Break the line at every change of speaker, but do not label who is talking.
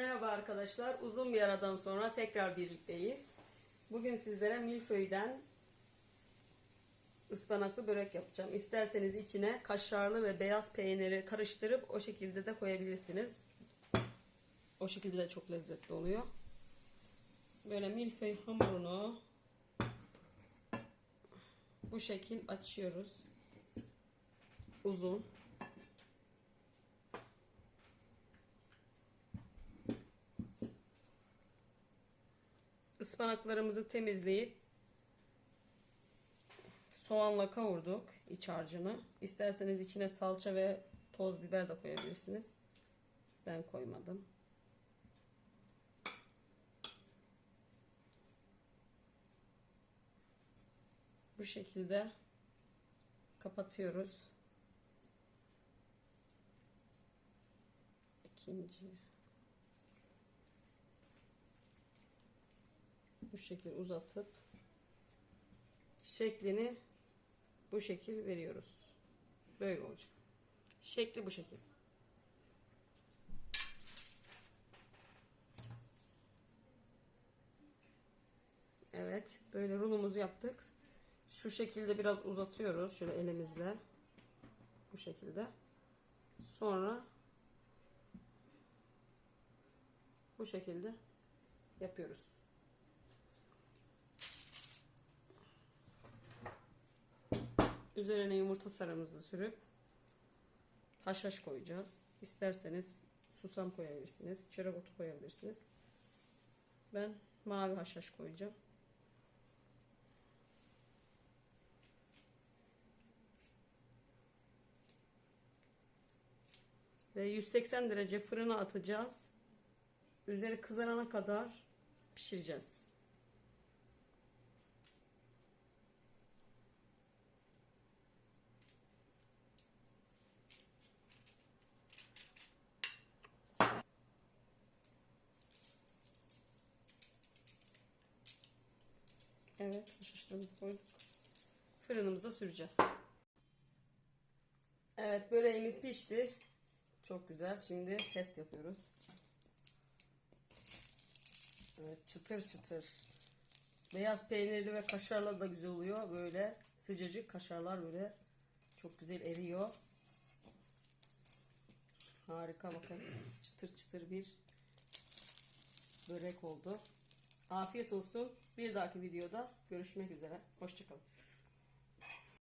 Merhaba arkadaşlar. Uzun bir aradan sonra tekrar birlikteyiz. Bugün sizlere milföyden ıspanaklı börek yapacağım. İsterseniz içine kaşarlı ve beyaz peyniri karıştırıp o şekilde de koyabilirsiniz. O şekilde de çok lezzetli oluyor. Böyle milföy hamurunu bu şekil açıyoruz. Uzun. Ispanaklarımızı temizleyip soğanla kavurduk iç harcını. İsterseniz içine salça ve toz biber de koyabilirsiniz. Ben koymadım. Bu şekilde kapatıyoruz. İkinci bu şekil uzatıp şeklini bu şekil veriyoruz. Böyle olacak. Şekli bu şekil. Evet, böyle rulumuzu yaptık. Şu şekilde biraz uzatıyoruz şöyle elimizle. Bu şekilde. Sonra bu şekilde yapıyoruz. Üzerine yumurta sarımızı sürüp haşhaş koyacağız. İsterseniz susam koyabilirsiniz. Çörek otu koyabilirsiniz. Ben mavi haşhaş koyacağım. Ve 180 derece fırına atacağız. Üzeri kızarana kadar pişireceğiz. Evet, haşhaşlarımızı koyduk. Fırınımıza süreceğiz. Evet, böreğimiz pişti. Çok güzel. Şimdi test yapıyoruz. Evet, çıtır çıtır. Beyaz peynirli ve kaşarla da güzel oluyor. Böyle sıcacık kaşarlar böyle çok güzel eriyor. Harika bakın. Çıtır çıtır bir börek oldu. Afiyet olsun. Bir dahaki videoda görüşmek üzere. Hoşçakalın.